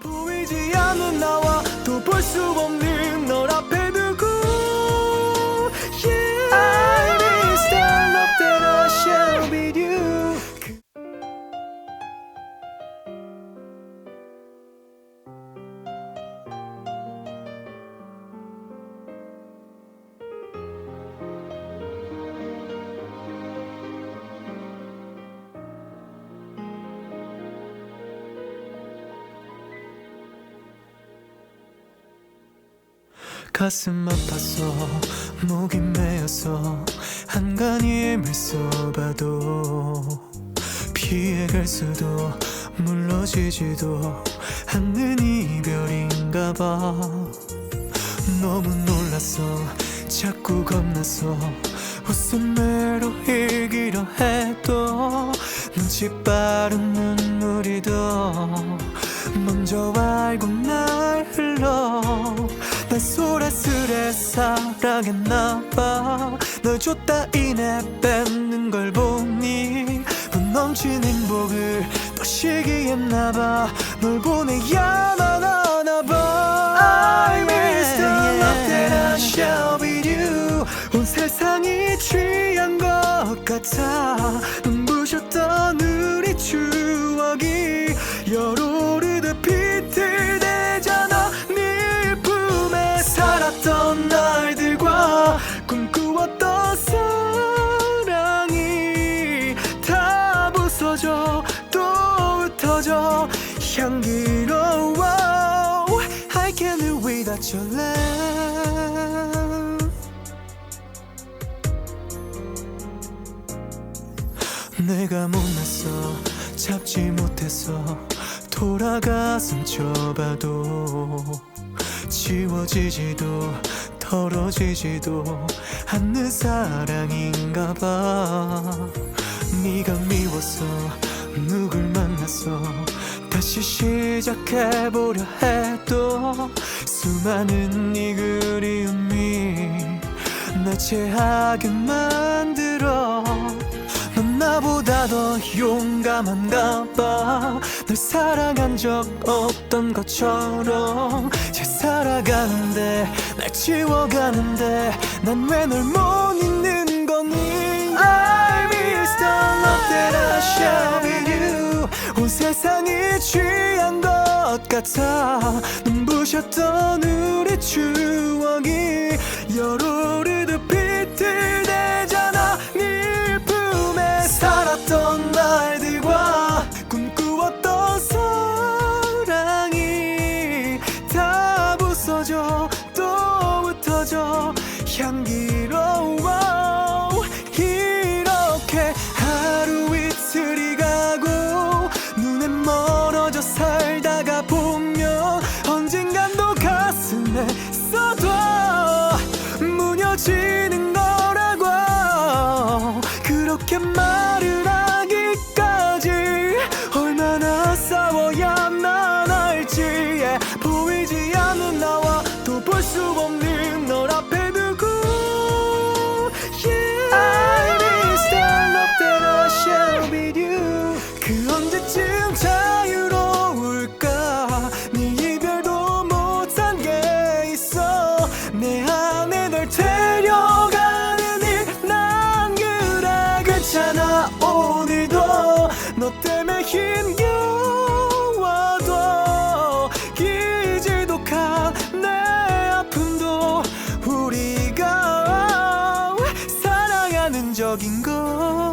보이지 않는 나와 또 볼 수 없는 가슴 아파서 목이 메어서 한간히 애매써봐도 피해갈 수도 물러지지도 않는 이별인가 봐. 너무 놀랐어 자꾸 겁나서 웃음으로 이기려 해도 눈치 빠른 눈물이 더 먼저 알 사랑했나봐. 널 줬다 이내 뺏는 걸 보니. 분 넘친 행복을 또 시기했나봐. 널 보내야만 하나봐. I miss the love that I share with you. 온 세상이 취한 것 같아 without your love 내가 못났어. 잡지 못해서 돌아가 숨쳐봐도 지워지지도 덜어지지도 않는 사랑인가 봐. 네가 미웠어 누굴 만났어 다시 시작해보려 해도 수많은 네 그리움이 날 체하게 만들어. 넌 나보다 더 용감한가 봐널 사랑한 적 없던 것처럼 잘 살아가는데 날 지워가는데 난 왜 널 못 잊는 같아. 눈부셨던 우리 추억이 열오르듯 써둬 무뎌지는 긍정적인 것.